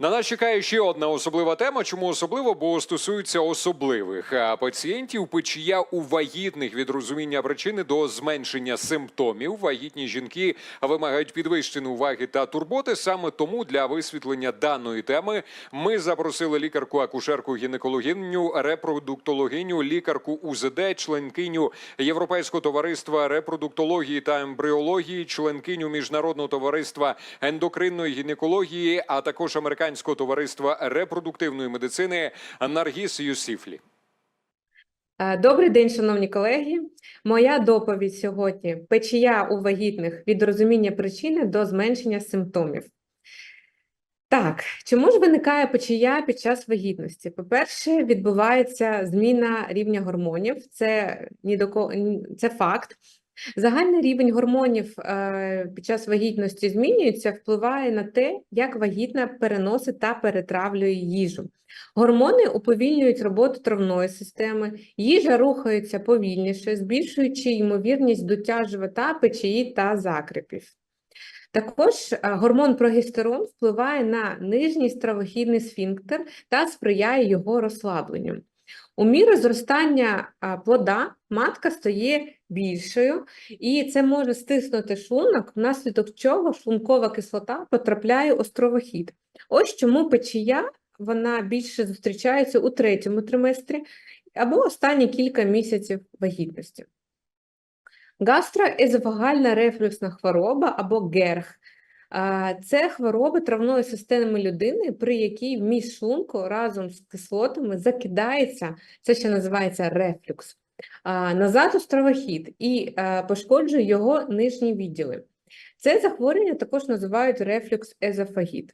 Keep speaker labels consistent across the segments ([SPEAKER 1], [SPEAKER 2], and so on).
[SPEAKER 1] На нас чекає ще одна особлива тема. Чому особливо? Бо стосується особливих пацієнтів, печія у вагітних від розуміння причини до зменшення симптомів. Вагітні жінки вимагають підвищеної уваги та турботи. Саме тому для висвітлення даної теми ми запросили лікарку, акушерку, гінекологиню, репродуктологиню, лікарку УЗД, членкиню Європейського товариства репродуктології та ембріології, членкиню міжнародного товариства ендокринної гінекології, а також американського товариства репродуктивної медицини Наргіс Юсіфлі.
[SPEAKER 2] Е, Добрий день, шановні колеги. Моя доповідь сьогодні печія у вагітних від розуміння причини до зменшення симптомів. Так, чому ж виникає печія під час вагітності? По-перше, відбувається зміна рівня гормонів, це, ні до ко- ні- це факт. Загальний рівень гормонів е, під час вагітності змінюється, впливає на те, як вагітна переносить та перетравлює їжу. Гормони уповільнюють роботу травної системи, їжа рухається повільніше, збільшуючи ймовірність дуття живота, печії та закріпів. Також е, гормон прогестерон впливає на нижній стравохідний сфінктер та сприяє його розслабленню. У міру зростання плода матка стає більшою, і це може стиснути шлунок, внаслідок чого шлункова кислота потрапляє у стравохід. Ось чому печія вона більше зустрічається у третьому триместрі або останні кілька місяців вагітності. Гастроезофагальна рефлюксна хвороба або ГЕРГ. Це хвороба травної системи людини, при якій в міжшлунку разом з кислотами закидається, це ще називається рефлюкс, назад у стравохід і пошкоджує його нижні відділи. Це захворювання також називають рефлюкс-езофагіт.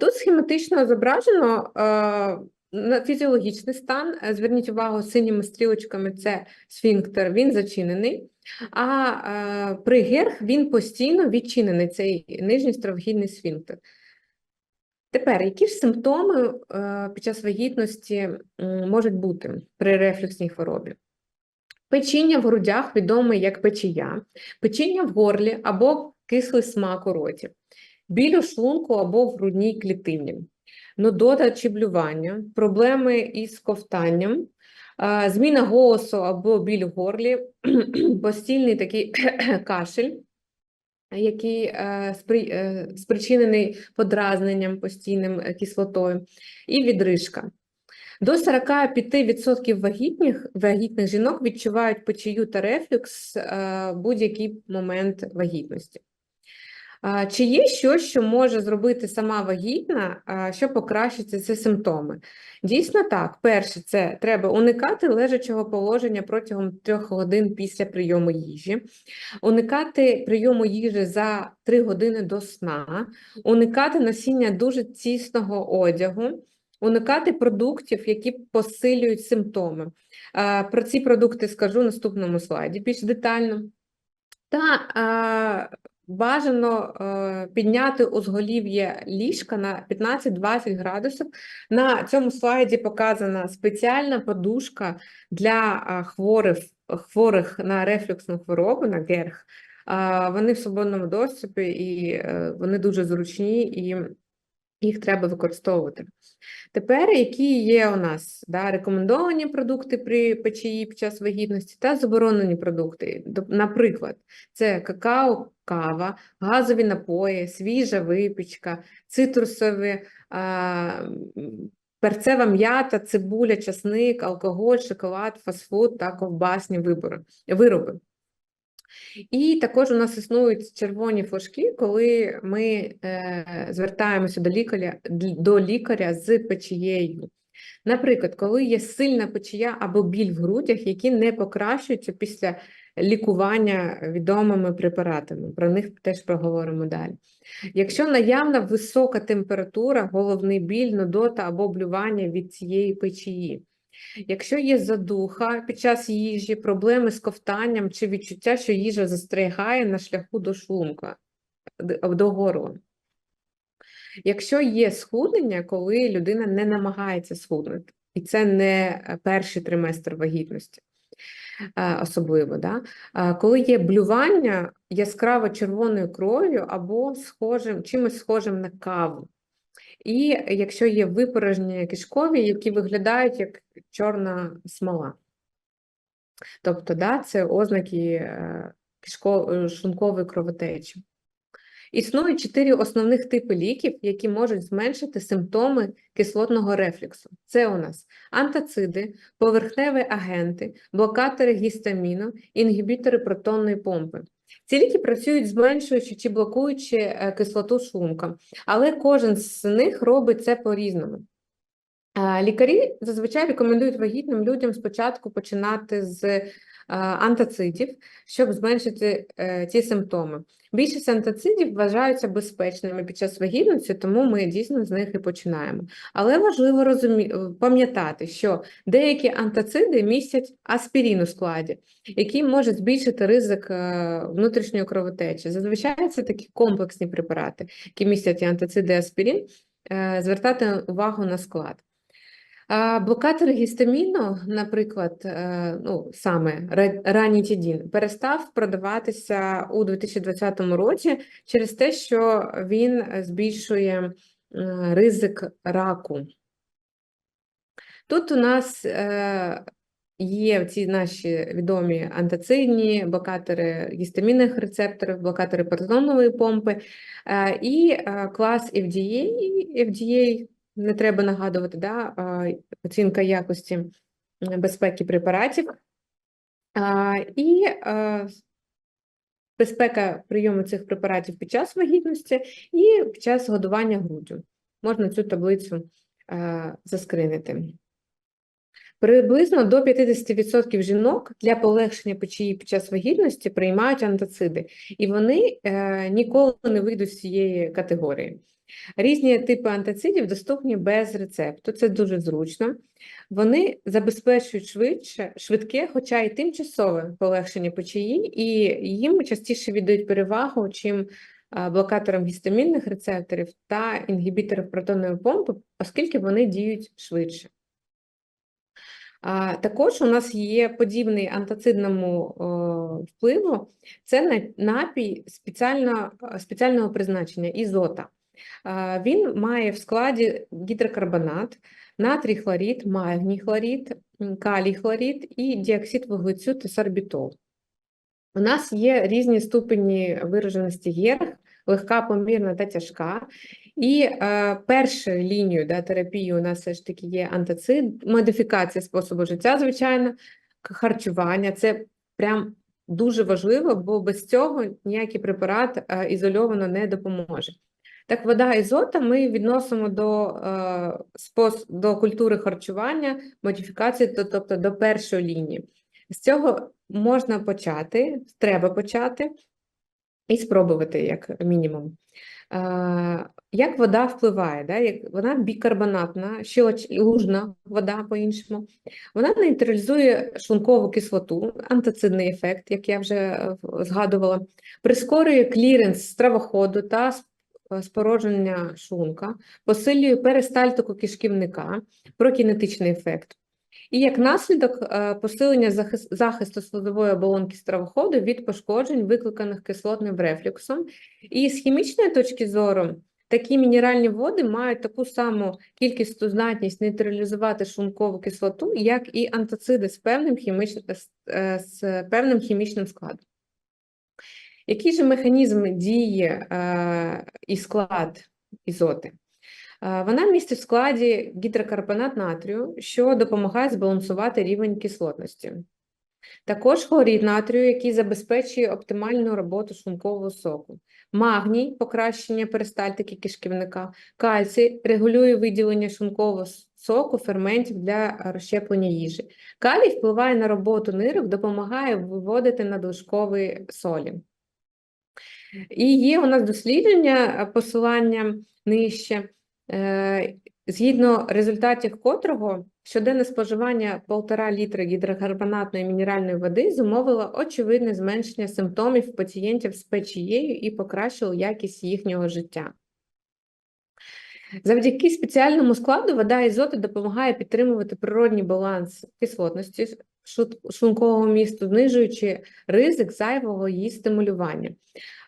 [SPEAKER 2] Тут схематично зображено на фізіологічний стан. Е, Зверніть увагу, синіми стрілочками це сфінктер, він зачинений. А при герх він постійно відчинений, цей нижній стравохідний сфінктер. Тепер, які ж симптоми е, під час вагітності можуть бути при рефлюксній хворобі? Печіння в грудях відоме як печія, печіння в горлі або кислий смак у роті, біль у шлунку або в грудній клітині, нудота чи блювання, проблеми із ковтанням, зміна голосу або біль в горлі, постійний такий кашель, який е, спри- е, спричинений подразненням постійним е, кислотою, і відрижка. До 45% вагітних, вагітних жінок відчувають печію та рефлюкс е, будь-який момент вагітності. Чи є щось, що може зробити сама вагітна, а, щоб покращити ці симптоми? Дійсно так. Перше, це треба уникати лежачого положення протягом трьох годин після прийому їжі, уникати прийому їжі за 3 години до сна, уникати носіння дуже тісного одягу, уникати продуктів, які посилюють симптоми. Про ці продукти скажу в наступному слайді більш детально. Та бажано е, підняти узголів'я ліжка на 15-20 градусів. На цьому слайді показана спеціальна подушка для а, хворих, хворих на рефлюксну хворобу, на ГЕРГ. А, Вони в свободному доступі і е, вони дуже зручні, і їх треба використовувати. Тепер, які є у нас да, рекомендовані продукти при печії під час вагітності та заборонені продукти. Наприклад, це какао, кава, газові напої, свіжа випічка, цитрусові, а, перцева м'ята, цибуля, часник, алкоголь, шоколад, фастфуд та ковбасні вибори, вироби. І також у нас існують червоні флажки, коли ми е, звертаємося до лікаря, до лікаря з печією. Наприклад, коли є сильна печія або біль в грудях, які не покращуються після лікування відомими препаратами. Про них теж проговоримо далі. Якщо наявна висока температура, головний біль, нудота або блювання від цієї печії. Якщо є задуха під час їжі, проблеми з ковтанням чи відчуття, що їжа застрягає на шляху до шлунка, до горла. Якщо є схуднення, коли людина не намагається схуднути, і це не е, перший триместр вагітності, е, особливо, да? Е, коли є блювання яскраво червоною кров'ю або схожим, чимось схожим на каву. І якщо є випорожнення кишкові, які виглядають як чорна смола. Тобто, да, це ознаки е, кишко- е, шлункової кровотечі. Існують чотири основних типи ліків, які можуть зменшити симптоми кислотного рефлюксу. Це у нас антациди, поверхневі агенти, блокатори гістаміну, інгібітори протонної помпи. Ці ліки працюють зменшуючи чи блокуючи е, кислоту шлунка, але кожен з них робить це по-різному. Е, Лікарі зазвичай рекомендують вагітним людям спочатку починати з антацидів, щоб зменшити е, ті симптоми. Більшість антацидів вважаються безпечними під час вагітності, тому ми дійсно з них і починаємо. Але важливо розумі... пам'ятати, що деякі антациди містять аспірин у складі, який може збільшити ризик е, внутрішньої кровотечі. Зазвичай це такі комплексні препарати, які містять і антациди і аспірин. Е, Звертати увагу на склад. Блокатор гістаміну, наприклад, е, ну, саме ра- ранітідін, перестав продаватися у 2020 році через те, що він збільшує е, ризик раку. Тут у нас е, є ці наші відомі антацидні, блокатори гістамінних рецепторів, блокатори протонової помпи і клас FDA, FDA не треба нагадувати, да, оцінка якості безпеки препаратів. І безпека прийому цих препаратів під час вагітності і під час годування груддю. Можна цю таблицю заскринити. Приблизно до 50% жінок для полегшення печії під час вагітності приймають антациди, і вони е, ніколи не вийдуть з цієї категорії. Різні типи антацидів доступні без рецепту, це дуже зручно. Вони забезпечують швидше, швидке, хоча й тимчасове полегшення печії, і їм частіше віддають перевагу, чим блокаторам гістамінних рецепторів та інгібіторів протонної помпи, оскільки вони діють швидше. Також у нас є подібний антацидному впливу, це на- напій спеціально, спеціального призначення ізота. Він має в складі гідрокарбонат, натрій хлорид, магній хлорид, м, калій хлорид і діоксид вуглецю та сорбітол. У нас є різні ступені вираженості герх, легка, помірна та тяжка. І е, першою лінією да, терапії у нас все ж таки є антацид, модифікація способу життя, звичайно, харчування. Це прям дуже важливо, бо без цього ніякий препарат е, ізольовано не допоможе. Так, вода ізота ми відносимо до, е, спос... до культури харчування, модифікації, то- тобто до першої лінії. З цього можна почати, треба почати і спробувати як мінімум. Як вода впливає? Да? Як вона бікарбонатна, щелоч- лужна вода по-іншому. Вона нейтралізує шлункову кислоту, антацидний ефект, як я вже е, згадувала, прискорює кліренс стравоходу та е, спородження шлунка, посилює перистальтику кишківника, прокінетичний ефект. І як наслідок е, посилення захис- захисту слизової оболонки стравоходу від пошкоджень, викликаних кислотним рефлюксом. І з хімічної точки зору такі мінеральні води мають таку саму кількісну здатність нейтралізувати шлункову кислоту, як і антациди з певним хімічним, з, з певним хімічним складом. Який же механізм дії е, і склад ізоти? Е, Вона містить в складі гідрокарбонат натрію, що допомагає збалансувати рівень кислотності. Також хлорид натрію, який забезпечує оптимальну роботу шлункового соку. Магній покращення перистальтики кишківника, кальцій регулює виділення шлункового соку, ферментів для розщеплення їжі. Калій впливає на роботу нирок, допомагає виводити надлишкові солі. І є у нас дослідження, е, посилання нижче, згідно результатів котрого щоденне споживання 1,5 літра гідрокарбонатної мінеральної води зумовило очевидне зменшення симптомів пацієнтів з печією і покращило якість їхнього життя. Завдяки спеціальному складу вода ізоту допомагає підтримувати природній баланс кислотності шлункового місту, знижуючи ризик зайвого її стимулювання.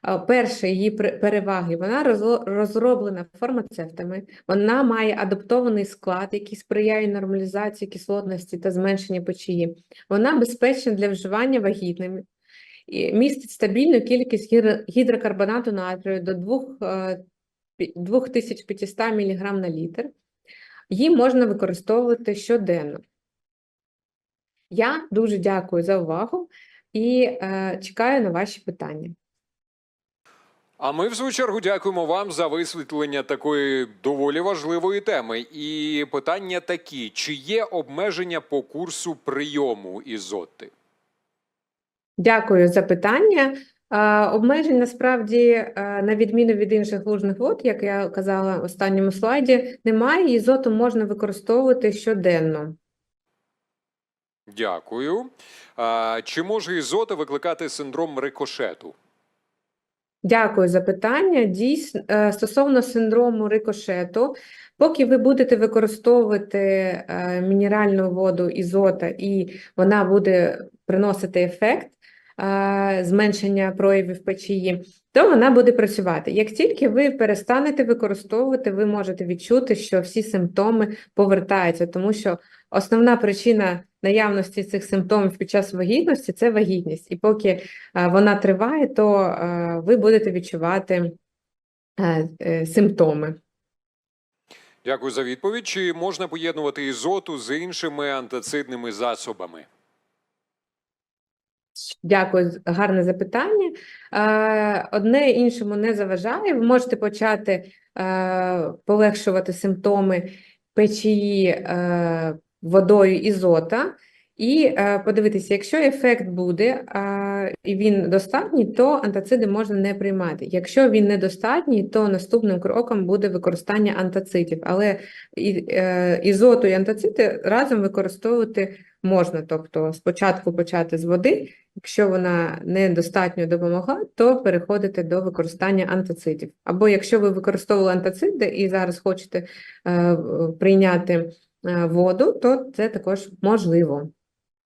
[SPEAKER 2] Е, Перше, її переваги, вона розроблена фармацевтами, вона має адаптований склад, який сприяє нормалізації кислотності та зменшенню печії. Вона безпечна для вживання вагітними, містить стабільну кількість гідрокарбонату натрію до 2500 мг на літр. Її можна використовувати щоденно. Я дуже дякую за увагу і е, чекаю на ваші питання.
[SPEAKER 1] А ми, в свою чергу, дякуємо вам за висвітлення такої доволі важливої теми. І питання такі: чи є обмеження по курсу прийому ізоти?
[SPEAKER 2] Дякую за питання. Обмежень насправді, е, на відміну від інших лужних вод, як я казала в останньому слайді, немає. Ізоту можна використовувати щоденно.
[SPEAKER 1] Дякую. Чи може ізота викликати синдром рикошету?
[SPEAKER 2] Дякую за питання. Дійсно, е, стосовно синдрому рикошету, поки ви будете використовувати е, мінеральну воду ізота і вона буде приносити ефект е, зменшення проявів печії, то вона буде працювати. Як тільки ви перестанете використовувати, ви можете відчути, що всі симптоми повертаються, тому що основна причина наявності цих симптомів під час вагітності це вагітність. І поки е, вона триває, то е, ви будете відчувати е, симптоми.
[SPEAKER 1] Дякую за відповідь. Чи можна поєднувати ізоту з іншими антацидними засобами?
[SPEAKER 2] Дякую, гарне запитання. Одне іншому не заважає. Ви можете почати полегшувати симптоми печії водою ізота і е, подивитися, якщо ефект буде е, і він достатній, то антациди можна не приймати. Якщо він недостатній, то наступним кроком буде використання антацидів. Але е, ізоту і антацити разом використовувати можна. Тобто спочатку почати з води, Якщо вона недостатньо допомогла, то переходите до використання антацидів. Або якщо ви використовували антациди і зараз хочете прийняти воду, то це також можливо.